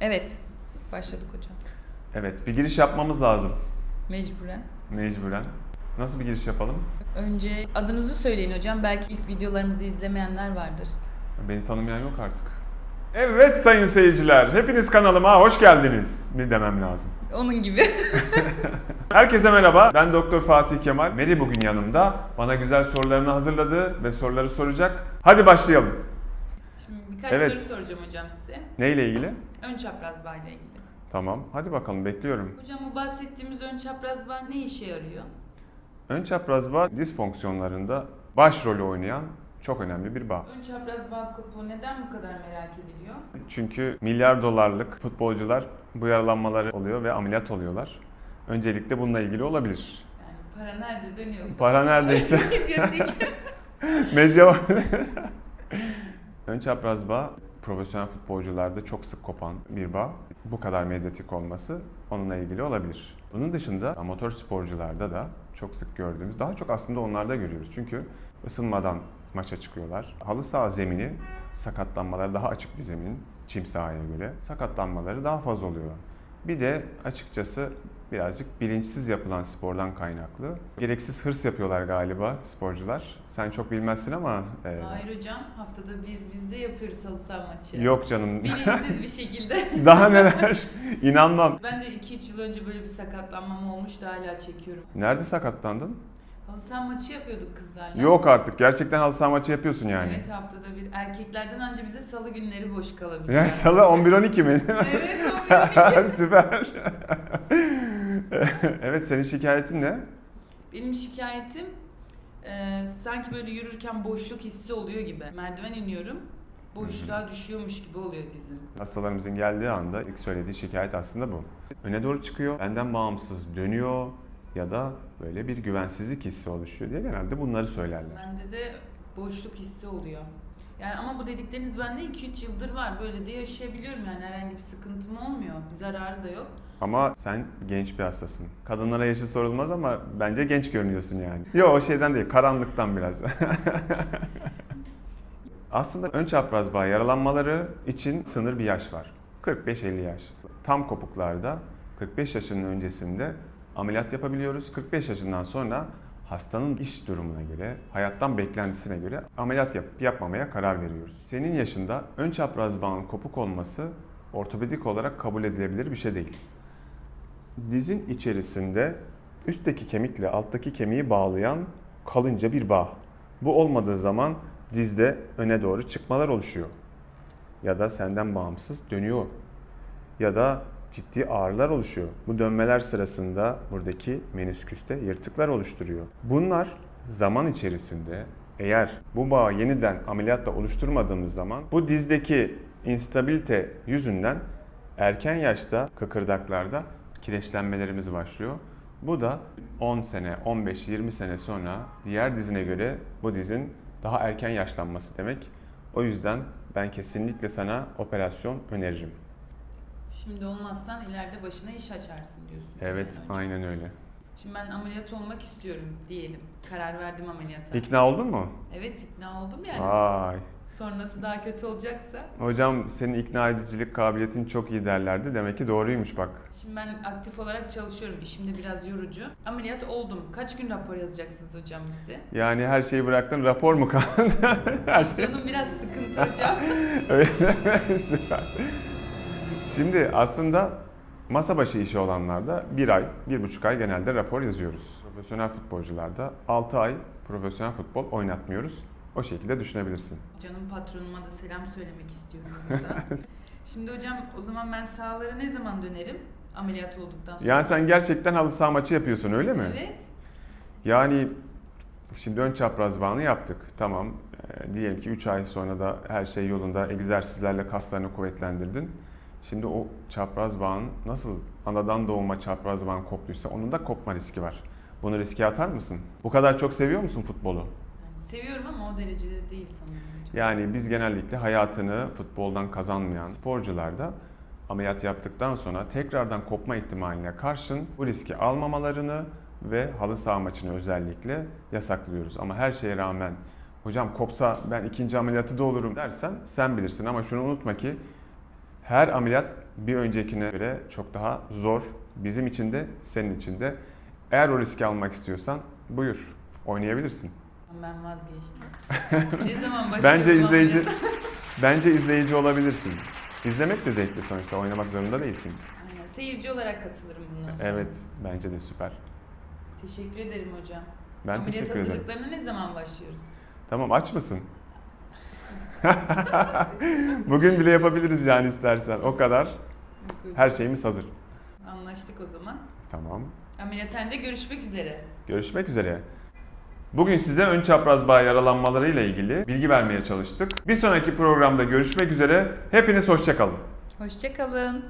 Evet. Başladık hocam. Evet, bir giriş yapmamız lazım. Mecburen. Mecburen. Nasıl bir giriş yapalım? Önce adınızı söyleyin hocam. Belki ilk videolarımızı izlemeyenler vardır. Beni tanımayan yok artık. Evet sayın seyirciler, hepiniz kanalıma hoş geldiniz mi demem lazım. Onun gibi. Herkese merhaba, ben Doktor Fatih Kemal. Meri bugün yanımda. Bana güzel sorularını hazırladı ve soruları soracak. Hadi başlayalım. Şimdi birkaç Evet. soru soracağım hocam size. Neyle ilgili? Ön çapraz bağ ile ilgili. Tamam, hadi bakalım bekliyorum. Hocam bu bahsettiğimiz ön çapraz bağ ne işe yarıyor? Ön çapraz bağ diz fonksiyonlarında başrolü oynayan çok önemli bir bağ. Ön çapraz bağ kopuğu neden bu kadar merak ediliyor? Çünkü milyar dolarlık futbolcular bu yaralanmaları oluyor ve ameliyat oluyorlar. Öncelikle bununla ilgili olabilir. Yani para nerede dönüyorsa. Para neredeyse. Medya var. Ön çapraz bağ profesyonel futbolcularda çok sık kopan bir bağ. Bu kadar medyatik olması onunla ilgili olabilir. Bunun dışında amatör sporcularda da çok sık gördüğümüz, daha çok aslında onlarda görüyoruz. Çünkü ısınmadan maça çıkıyorlar. Halı saha zemini sakatlanmaları daha açık bir zemin çim sahaya göre. Sakatlanmaları daha fazla oluyor. Bir de açıkçası birazcık bilinçsiz yapılan spordan kaynaklı. Gereksiz hırs yapıyorlar galiba sporcular. Sen çok bilmezsin ama e, Hayır hocam haftada bir biz de yapıyoruz halı saha maçı. yok canım. Bilinçsiz bir şekilde. Daha neler? İnanmam. Ben de 2-3 yıl önce böyle bir sakatlanmam olmuştu hala çekiyorum. Nerede sakatlandın? Halı saha maçı yapıyorduk kızlarla. Yok artık. Gerçekten halı saha maçı yapıyorsun yani. Evet haftada bir. Erkeklerden anca bize salı günleri boş kalabiliyor. Yani salı 11-12 mi? evet o benim. Süper. evet senin şikayetin ne? Benim şikayetim e, sanki böyle yürürken boşluk hissi oluyor gibi. Merdiven iniyorum. Boşluğa düşüyormuş gibi oluyor dizim. Hastalarımızın geldiği anda ilk söylediği şikayet aslında bu. Öne doğru çıkıyor, benden bağımsız dönüyor ya da böyle bir güvensizlik hissi oluşuyor diye genelde bunları söylerler. Bende de boşluk hissi oluyor. Yani ama bu dedikleriniz bende 2-3 yıldır var. Böyle de yaşayabiliyorum yani herhangi bir sıkıntım olmuyor. Bir zararı da yok. Ama sen genç bir hastasın. Kadınlara yaşı sorulmaz ama bence genç görünüyorsun yani. Yok o şeyden değil, karanlıktan biraz. Aslında ön çapraz bağ yaralanmaları için sınır bir yaş var. 45-50 yaş. Tam kopuklarda 45 yaşının öncesinde ameliyat yapabiliyoruz. 45 yaşından sonra hastanın iş durumuna göre, hayattan beklentisine göre ameliyat yapıp yapmamaya karar veriyoruz. Senin yaşında ön çapraz bağın kopuk olması ortopedik olarak kabul edilebilir bir şey değil. Dizin içerisinde üstteki kemikle alttaki kemiği bağlayan kalınca bir bağ. Bu olmadığı zaman dizde öne doğru çıkmalar oluşuyor. Ya da senden bağımsız dönüyor. Ya da ciddi ağrılar oluşuyor. Bu dönmeler sırasında buradaki menisküste yırtıklar oluşturuyor. Bunlar zaman içerisinde eğer bu bağı yeniden ameliyatla oluşturmadığımız zaman bu dizdeki instabilite yüzünden erken yaşta kıkırdaklarda kireçlenmelerimiz başlıyor. Bu da 10 sene, 15, 20 sene sonra diğer dizine göre bu dizin daha erken yaşlanması demek. O yüzden ben kesinlikle sana operasyon öneririm. Şimdi olmazsan ileride başına iş açarsın diyorsun. Evet, Yani. aynen öyle. Şimdi ben ameliyat olmak istiyorum diyelim. Karar verdim ameliyata. İkna oldun mu? Evet ikna oldum yani. Ay. Sonrası daha kötü olacaksa. Hocam senin ikna edicilik kabiliyetin çok iyi derlerdi. Demek ki doğruymuş bak. Şimdi ben aktif olarak çalışıyorum. İşim de biraz yorucu. Ameliyat oldum. Kaç gün rapor yazacaksınız hocam bize? Yani her şeyi bıraktın rapor mu kaldı? her şey. Canım biraz sıkıntı hocam. Öyle mi? Süper. Şimdi aslında masa başı işi olanlarda bir ay, bir buçuk ay genelde rapor yazıyoruz. Profesyonel futbolcularda 6 ay profesyonel futbol oynatmıyoruz. O şekilde düşünebilirsin. Canım patronuma da selam söylemek istiyorum burada. Şimdi hocam o zaman ben sahalara ne zaman dönerim? Ameliyat olduktan sonra. Yani sen gerçekten halı saha maçı yapıyorsun öyle mi? Evet. Yani şimdi ön çapraz bağını yaptık. Tamam. Ee, diyelim ki 3 ay sonra da her şey yolunda egzersizlerle kaslarını kuvvetlendirdin. Şimdi o çapraz bağın nasıl anadan doğuma çapraz bağın koptuysa onun da kopma riski var. Bunu riske atar mısın? Bu kadar çok seviyor musun futbolu? Seviyorum ama o derecede değil sanırım. Yani biz genellikle hayatını futboldan kazanmayan sporcularda ameliyat yaptıktan sonra tekrardan kopma ihtimaline karşın bu riski almamalarını ve halı saha maçını özellikle yasaklıyoruz. Ama her şeye rağmen hocam kopsa ben ikinci ameliyatı da olurum dersen sen bilirsin ama şunu unutma ki Her ameliyat bir öncekine göre çok daha zor. Bizim için de senin için de. Eğer o riski almak istiyorsan buyur oynayabilirsin. Ben vazgeçtim. ne zaman başlayalım Bence izleyici bence izleyici olabilirsin. İzlemek de zevkli sonuçta oynamak zorunda değilsin. Aynen. Seyirci olarak katılırım bundan sonra. Evet bence de süper. Teşekkür ederim hocam. Ben Ameliyat teşekkür ederim. hazırlıklarına ne zaman başlıyoruz? Tamam aç mısın? Bugün bile yapabiliriz yani istersen. O kadar. Her şeyimiz hazır. Anlaştık o zaman. Tamam. Ameliyathanede görüşmek üzere. Görüşmek üzere. Bugün size ön çapraz bağ yaralanmaları ile ilgili bilgi vermeye çalıştık. Bir sonraki programda görüşmek üzere. Hepiniz hoşçakalın. Hoşçakalın.